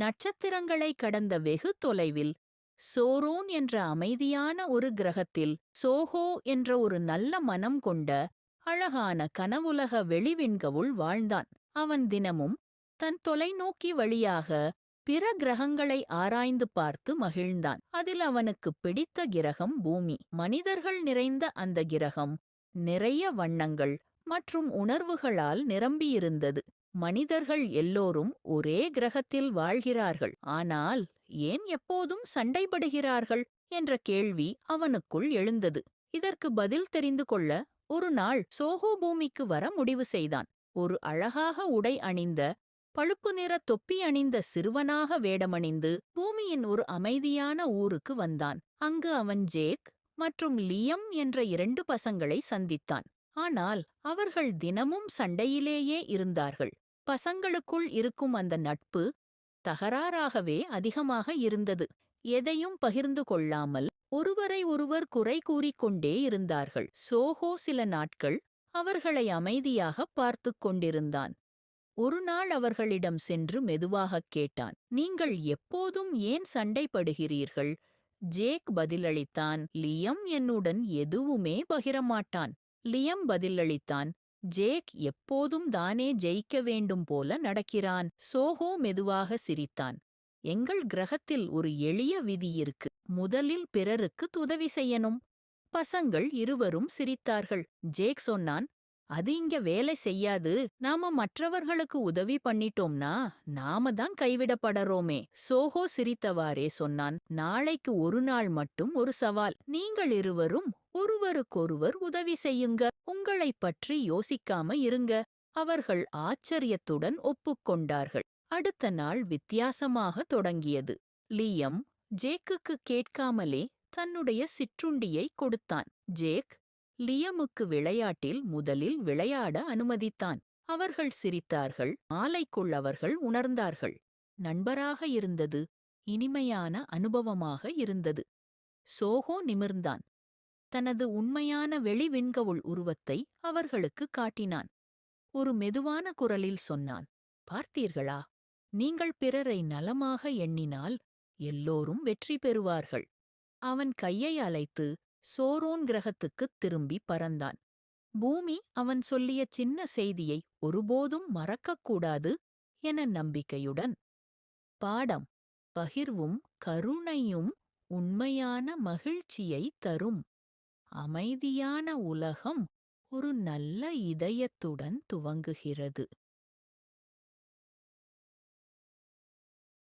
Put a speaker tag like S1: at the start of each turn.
S1: நட்சத்திரங்களை கடந்த வெகு தொலைவில் சோரோன் என்ற அமைதியான ஒரு கிரகத்தில் சோஹோ என்ற ஒரு நல்ல மனம் கொண்ட அழகான கனவுலக வெளிவிண்கவுள் வாழ்ந்தான். அவன் தினமும் தன் தொலைநோக்கி வழியாக பிற கிரகங்களை ஆராய்ந்து பார்த்து மகிழ்ந்தான். அதில் அவனுக்கு பிடித்த கிரகம் பூமி. மனிதர்கள் நிறைந்த அந்த கிரகம் நிறைய வண்ணங்கள் மற்றும் உணர்வுகளால் நிரம்பியிருந்தது. மனிதர்கள் எல்லோரும் ஒரே கிரகத்தில் வாழ்கிறார்கள். ஆனால் ஏன் எப்போதும் சண்டைபடுகிறார்கள்? என்ற கேள்வி அவனுக்குள் எழுந்தது. இதற்கு பதில் தெரிந்து கொள்ள ஒரு நாள் சோஹோ பூமிக்கு வர முடிவு செய்தான். ஒரு அழகாக உடை அணிந்த பழுப்பு நிற தொப்பி அணிந்த சிறுவனாக வேடமணிந்து பூமியின் ஒரு அமைதியான ஊருக்கு வந்தான். அங்கு அவன் ஜேக் மற்றும் லியம் என்ற இரண்டு பசங்களை சந்தித்தான். ஆனால் அவர்கள் தினமும் சண்டையிலேயே இருந்தார்கள். பசங்களுக்குள் இருக்கும் அந்த நட்பு தகராறாகவே அதிகமாக இருந்தது. எதையும் பகிர்ந்து கொள்ளாமல் ஒருவரை ஒருவர் குறை கூறிக்கொண்டே இருந்தார்கள். சோஹோ சில நாட்கள் அவர்களை அமைதியாக பார்த்துக் கொண்டிருந்தான். ஒரு நாள் அவர்களிடம் சென்று மெதுவாகக் கேட்டான் நீங்கள் எப்போதும் ஏன் சண்டைப்படுகிறீர்கள்? ஜேக் பதிலளித்தான் லியம் என்னுடன் எதுவுமே பகிரமாட்டான். லியம் பதிலளித்தான் ஜேக் எப்போதும் தானே ஜெயிக்க வேண்டும் போல நடக்கிறான். சோஹோ மெதுவாக சிரித்தான் எங்கள் கிரகத்தில் ஒரு எளிய விதி இருக்கு முதலில் பிறருக்கு உதவி செய்யணும். பசங்கள் இருவரும் சிரித்தார்கள் ஜேக் சொன்னான் அது இங்க வேலை செய்யாது நாம மற்றவர்களுக்கு உதவி பண்ணிட்டோம்னா நாம தான் கைவிடப்படறோமே. சோஹோ சிரித்தவாறே சொன்னான் நாளைக்கு ஒரு நாள் மட்டும் ஒரு சவால் நீங்கள் இருவரும் ஒருவருக்கொருவர் உதவி செய்யுங்க. உங்களைப் பற்றி யோசிக்காம இருங்க. அவர்கள் ஆச்சரியத்துடன் ஒப்புக்கொண்டார்கள். அடுத்த நாள் வித்தியாசமாக தொடங்கியது. லியம் ஜேக்குக்கு கேட்காமலே தன்னுடைய சிற்றுண்டியை கொடுத்தான். ஜேக் லியமுக்கு விளையாட்டில் முதலில் விளையாட அனுமதித்தான். அவர்கள் சிரித்தார்கள். மாலைக்குள் அவர்கள் உணர்ந்தார்கள். நண்பராக இருந்தது. இனிமையான அனுபவமாக இருந்தது. சோஹோ நிமிர்ந்தான். தனது உண்மையான வெளிவிண்கவுள் உருவத்தை அவர்களுக்கு காட்டினான். ஒரு மெதுவான குரலில் சொன்னான் பார்த்தீர்களா? நீங்கள் பிறரை நலமாக எண்ணினால் எல்லோரும் வெற்றி பெறுவார்கள். அவன் கையை அலைத்து சோரோன் கிரகத்துக்குத் திரும்பி பறந்தான். பூமி அவன் சொல்லிய சின்ன செய்தியை ஒருபோதும் மறக்கக்கூடாது என நம்பிக்கையுடன் பாடம் பகிர்வும் கருணையும் உண்மையான மகிழ்ச்சியை தரும். அமைதியான உலகம் ஒரு நல்ல இதயத்துடன் துவங்குகிறது.